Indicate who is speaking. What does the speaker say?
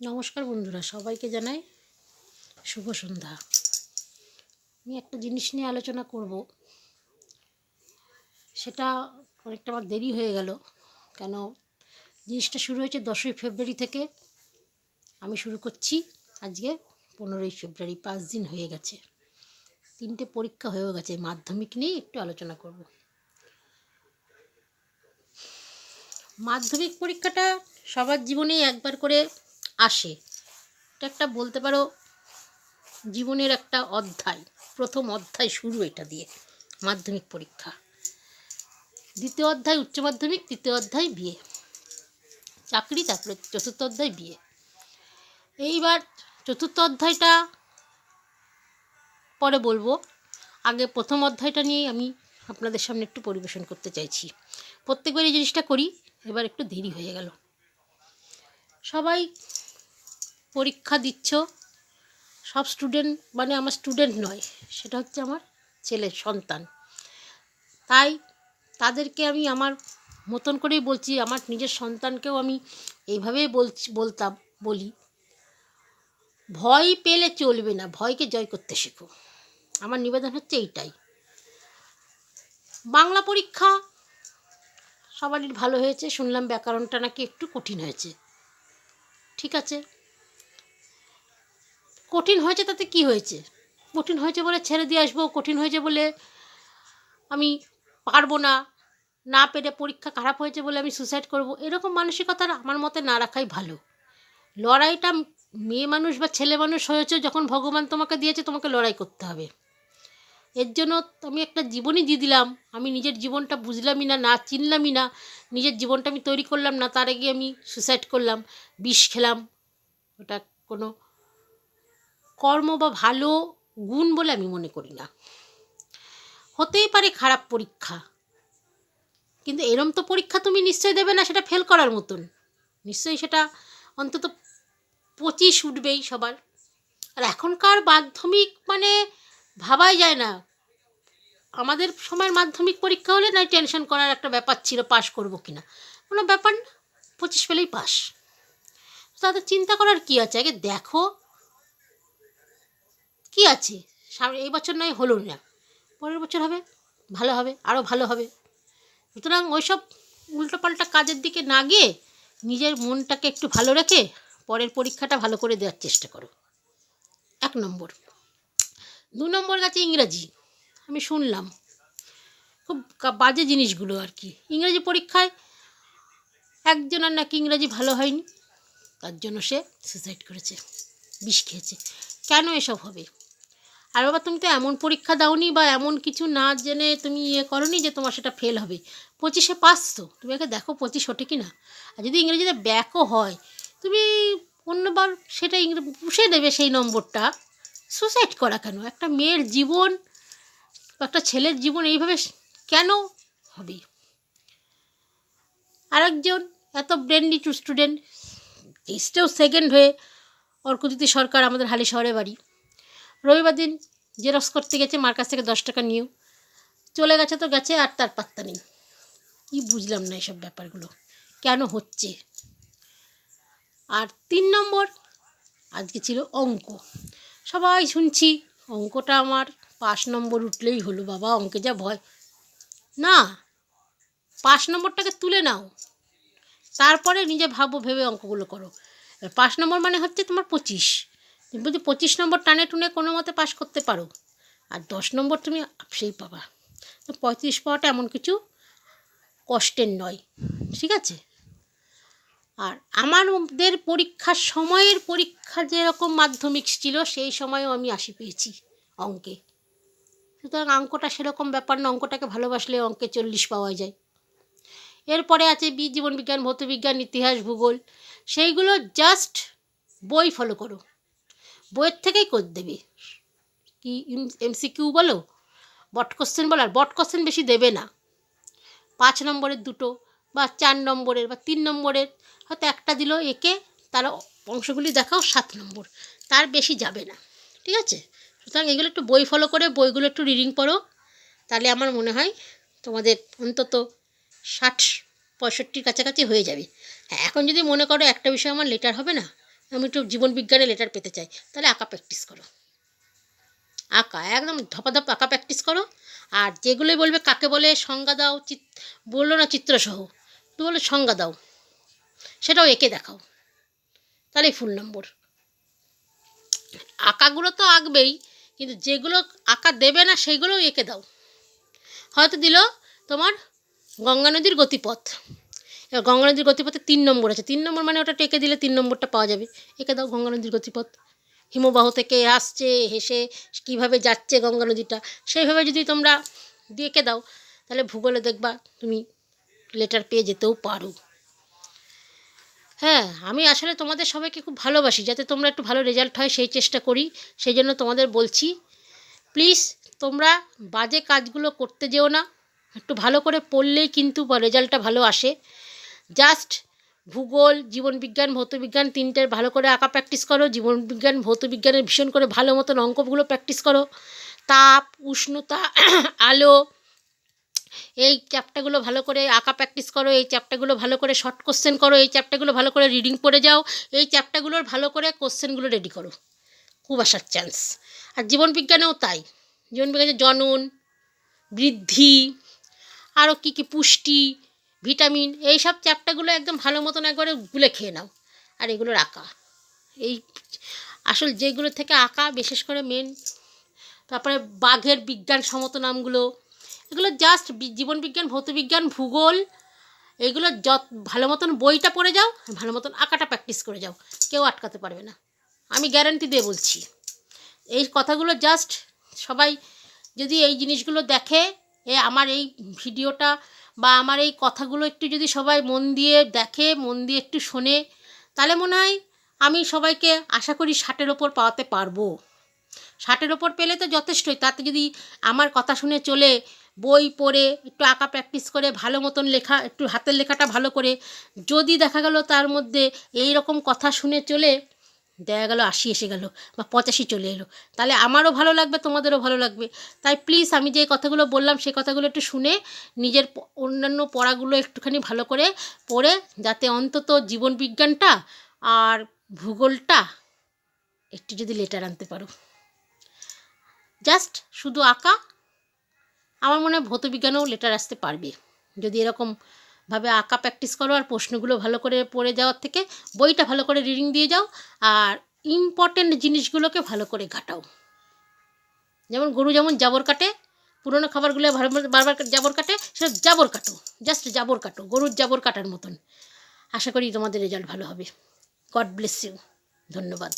Speaker 1: নমস্কার বন্ধুরা, সবাইকে জানাই শুভ সন্ধ্যা। আমি একটা জিনিস নিয়ে আলোচনা করব। সেটা অনেকটা আমার দেরি হয়ে গেল, কেন জিনিসটা শুরু হয়েছে দশই ফেব্রুয়ারি থেকে। আমি শুরু করছি, আজকে পনেরোই ফেব্রুয়ারি, পাঁচ দিন হয়ে গেছে। তিনটে পরীক্ষা হয়েও গেছে, মাধ্যমিক নিয়ে একটু আলোচনা করব। মাধ্যমিক পরীক্ষাটা সবার জীবনেই একবার করে আসে। এটা একটা বলতে পারো জীবনের একটা অধ্যায়, প্রথম অধ্যায় শুরু এটা দিয়ে, মাধ্যমিক পরীক্ষা। দ্বিতীয় অধ্যায় উচ্চ মাধ্যমিক, তৃতীয় অধ্যায় বিয়ে। চাকরি, তারপরে চতুর্থ অধ্যায় বিয়ে। এইবার চতুর্থ অধ্যায়টা পরে বলব। আগে প্রথম অধ্যায়টা নিয়ে আমি আপনাদের সামনে একটু পরিবেশন করতে চাইছি। প্রত্যেকবার এই জিনিসটা করি, এবার একটু দেরি হয়ে গেল। সবাই পরীক্ষা দিচ্ছ, সব স্টুডেন্ট মানে আমার স্টুডেন্ট নয়, সেটা হচ্ছে আমার ছেলের সন্তান। তাই তাদেরকে আমি আমার মতন করেই বলছি, আমার নিজের সন্তানকেও আমি এইভাবেই বলছি, বলতাম, বলি, ভয় পেলে চলবে না, ভয়কে জয় করতে শেখো। আমার নিবেদন হচ্ছে এইটাই। বাংলা পরীক্ষা সবারই ভালো হয়েছে, শুনলাম ব্যাকরণটা নাকি একটু কঠিন হয়েছে। ঠিক আছে? কঠিন হয়েছে তাতে কি হয়েছে? কঠিন হয়েছে বলে ছেড়ে দিয়ে আসব, কঠিন হয়েছে বলে আমি পারব না না পেরে পরীক্ষা খারাপ হয়েছে বলে আমি সুসাইড করব, এরকম মানসিকতা আমার মতে না রাখাই ভালো। লড়াইটা মেয়ে মানুষ বা ছেলে মানুষ হয়েছে যখন ভগবান তোমাকে দিয়েছে, তোমাকে লড়াই করতে হবে। এর জন্য আমি একটা জীবনই দিয়ে দিলাম, আমি নিজের জীবনটা বুঝলামই না না চিনলামই না, নিজের জীবনটা আমি তৈরি করলাম না, তার আগে আমি সুসাইড করলাম, বিষ খেলাম, ওটা কোনো কর্ম বা ভালো গুণ বলে আমি মনে করি না। হতেই পারে খারাপ পরীক্ষা, কিন্তু এরম তো পরীক্ষা তুমি নিশ্চয়ই দেবে না, সেটা ফেল করার মতন। নিশ্চয়ই সেটা অন্তত পঁচিশ উঠবেই সবার। আর এখনকার মাধ্যমিক মানে ভাবাই যায় না। আমাদের সময়ের মাধ্যমিক পরীক্ষা হলে নয় টেনশন করার একটা ব্যাপার ছিল, পাশ করব কি না কোনো ব্যাপার না, পঁচিশ পেলেই পাস তাদের চিন্তা করার কি আছে? আগে দেখো কি আছে? সামনে এই বছর নয় হলো না। পরের বছর হবে, ভালো হবে আরও ভালো হবে। সুতরাং ওইসব উল্টোপাল্টা কাজের দিকে না গিয়ে নিজের মনটাকে একটু ভালো রেখে পরের পরীক্ষাটা ভালো করে দেওয়ার চেষ্টা করো। এক নম্বর। দু নম্বর গেছে ইংরাজি। আমি শুনলাম। খুব বাজে জিনিসগুলো আর কি। ইংরেজি পরীক্ষায় একজনের নাকি ইংরাজি ভালো হয়নি, তার জন্য সে সুসাইড করেছে, বিষ খেয়েছে। কেন এসব হবে? আর বাবা, তুমি তো এমন পরীক্ষা দাওনি বা এমন কিছু না জেনে তুমি ইয়ে করনি যে তোমার সেটা ফেল হবে। পঁচিশে পাস তো। তুমি আগে দেখো পঁচিশ ওঠে কি না আর যদি ইংরেজিতে ব্যাকও হয়, তুমি অন্যবার সেটা ইংরে পুষে দেবে সেই নম্বরটা। সুসাইড করা কেন? একটা মেয়ের জীবন একটা ছেলের জীবন এইভাবে কেন হবে? আরেকজন, এত ব্রেন্ডি টু স্টুডেন্ট টেস্টেও সেকেন্ড হয়ে অর্কজ্যোতি সরকার আমাদের হালি শহরে বাড়ি। রবিবার দিন জেরক্স করতে গেছে, মার কাছ থেকে দশ টাকা নিয়েও চলে গেছে তো গেছে আর তার পাত্তা নেই। কী বুঝলাম না এসব ব্যাপারগুলো। কেন হচ্ছে? আর তিন নম্বর, আজকে ছিল অঙ্ক। সবাই শুনছি, অঙ্কটা আমার পাঁচ নম্বর উঠলেই হলো, বাবা অঙ্কে যা ভয়। না, পাঁচ নম্বরটাকে তুলে নাও। তারপরে নিজে ভাবো, ভেবে অঙ্কগুলো করো। পাঁচ নম্বর মানে হচ্ছে তোমার পঁচিশ। তুমি পঁচিশ নম্বর টানে টুনে কোনো মতে পাশ করতে পারো, আর দশ নম্বর তুমি আপসেই পাবা। পঁয়ত্রিশ পাওয়াটা এমন কিছু কষ্টের নয়, ঠিক আছে? আর আমাদের পরীক্ষার সময়ের পরীক্ষা যেরকম মাধ্যমিক ছিল, সেই সময়ও আমি আশি পেয়েছি অঙ্কে। সুতরাং অঙ্কটা সেরকম ব্যাপার না, অঙ্কটাকে ভালোবাসলে অঙ্কে চল্লিশ পাওয়া যায়। এরপরে আছে বি জীবন বিজ্ঞান ভৌতবিজ্ঞান ইতিহাস, ভূগোল, সেইগুলো জাস্ট বই ফলো করো। বইয়ের থেকেই করে দেবে। কি এমসিকিউ বলো? বট কোশ্চেন বলো, আর বট কোশ্চেন বেশি দেবে না। পাঁচ নম্বরের দুটো, বা চার নম্বরের, বা তিন নম্বরের, হয়তো একটা দিল একে, তার অংশগুলি দেখাও সাত নম্বর। তার বেশি যাবে না, ঠিক আছে? সুতরাং এগুলো একটু বই ফলো করে, বইগুলো একটু রিডিং পড়ো। তাহলে আমার মনে হয় তোমাদের অন্তত ষাট, পঁয়ষট্টির কাছাকাছি হয়ে যাবে। হ্যাঁ এখন যদি মনে করো একটা বিষয় আমার লেটার হবে না আমি একটু জীবন বিজ্ঞানে লেটার পেতে চাই। তাহলে আঁকা প্র্যাকটিস করো। আঁকা, একদম ধপাধপ আঁকা প্র্যাকটিস করো। আর যেগুলোই বলবে কাকে বলে, সংজ্ঞা দাও, চিত, বলল না চিত্রসহ তুমি বলো সংজ্ঞা দাও। সেটাও এঁকে দেখাও। তাহলেই ফুল নম্বর আঁকাগুলো তো আঁকবেই, কিন্তু যেগুলো আঁকা দেবে না সেইগুলোও এঁকে দাও। হয়তো দিল তোমার গঙ্গা নদীর গতিপথ। গঙ্গা নদীর গতিপথে তিন নম্বর আছে। তিন নম্বর মানে ওটা টেকে দিলে তিন নম্বরটা পাওয়া যাবে। এঁকে দাও গঙ্গা নদীর গতিপথ। হিমবাহ থেকে আসছে, হেসে কীভাবে যাচ্ছে গঙ্গা নদীটা সেইভাবে যদি তোমরা এঁকে দাও, তাহলে ভূগোলে দেখবা তুমি লেটার পেয়ে যেতেও পারো। হ্যাঁ আমি আসলে তোমাদের সবাইকে খুব ভালোবাসি। যাতে তোমরা একটু ভালো রেজাল্ট হয়, সেই চেষ্টা করি। সেই জন্য তোমাদের বলছি প্লিজ তোমরা বাজে কাজগুলো করতে যেও না। একটু ভালো করে পড়লেই কিন্তু রেজাল্টটা ভালো আসে। জাস্ট ভূগোল, জীবনবিজ্ঞান, ভৌতবিজ্ঞান তিনটের ভালো করে আঁকা প্র্যাকটিস করো। জীবনবিজ্ঞান, ভৌতবিজ্ঞানের ভীষণ করে ভালো মতন অঙ্কগুলো প্র্যাকটিস করো। তাপ, উষ্ণতা, আলো, এই চ্যাপ্টারগুলো ভালো করে আঁকা প্র্যাকটিস করো। এই চ্যাপ্টারগুলো ভালো করে শর্ট কোশ্চেন করো। এই চ্যাপ্টারগুলো ভালো করে রিডিং পড়ে যাও। এই চ্যাপ্টারগুলোর ভালো করে কোশ্চেনগুলো রেডি করো। খুব আসার চান্স আর জীবনবিজ্ঞানেও তাই। জীবনবিজ্ঞানে জনন, বৃদ্ধি আরও কী কী পুষ্টি ভিটামিন এই সব চ্যাপ্টারগুলো একদম ভালো মতন একবারে গুলে খেয়ে নাও। আর এগুলোর আঁকা। এই আসল যেগুলো থেকে আঁকা, বিশেষ করে মেন তারপরে বাঘের বিজ্ঞান সমত নামগুলো, এগুলো জাস্ট জীবন জীবনবিজ্ঞান, ভৌতবিজ্ঞান, ভূগোল, এগুলো যত ভালো মতন বইটা পড়ে যাও, ভালো মতন আঁকাটা প্র্যাকটিস করে যাও। কেউ আটকাতে পারবে না। আমি গ্যারান্টি দিয়ে বলছি, এই কথাগুলো জাস্ট সবাই যদি এই জিনিসগুলো দেখে, এ আমার এই ভিডিওটা বা আমার এই কথাগুলো একটু যদি সবাই মন দিয়ে দেখে, মন দিয়ে একটু শোনে, তাহলে মনে হয় আমি সবাইকে আশা করি ষাটের ওপর পাওয়াতে পারব। ষাটের ওপর পেলে তো যথেষ্টই, তাতে যদি আমার কথা শুনে চলে, বই পড়ে, একটু আঁকা প্র্যাকটিস করে, ভালো মতন লেখা, একটু হাতের লেখাটা ভালো করে, যদি দেখা গেল তার মধ্যে এই রকম কথা শুনে চলে দেখা গেল আশি এসে গেল বা পঁচাশি চলে এলো। তাহলে আমারও ভালো লাগবে, তোমাদেরও ভালো লাগবে। তাই প্লিজ আমি যে কথাগুলো বললাম সেই কথাগুলো একটু শুনে নিজের অন্যান্য পড়াগুলো একটুখানি ভালো করে পড়ে, যাতে অন্তত জীবন বিজ্ঞানটা আর ভূগোলটা একটু যদি লেটার আনতে পারো। জাস্ট শুধু আঁকা, আমার মনে হয় ভৌতবিজ্ঞানেও লেটার আসতে পারবে। যদি এরকম ভাবে আঁকা প্র্যাকটিস করো আর প্রশ্নগুলো ভালো করে পড়ে যাওয়ার থেকে বইটা ভালো করে রিডিং দিয়ে যাও আর ইম্পর্টেন্ট জিনিসগুলোকে ভালো করে ঘাটাও। যেমন গরু যেমন জাবর কাটে, পুরোনো খাবারগুলো বারবার জাবর কাটে, সেটা জাবর কাটো জাস্ট জাবর কাটো, গরুর জাবর কাটার মতন। আশা করি তোমাদের রেজাল্ট ভালো হবে। গড ব্লেস ইউ ধন্যবাদ।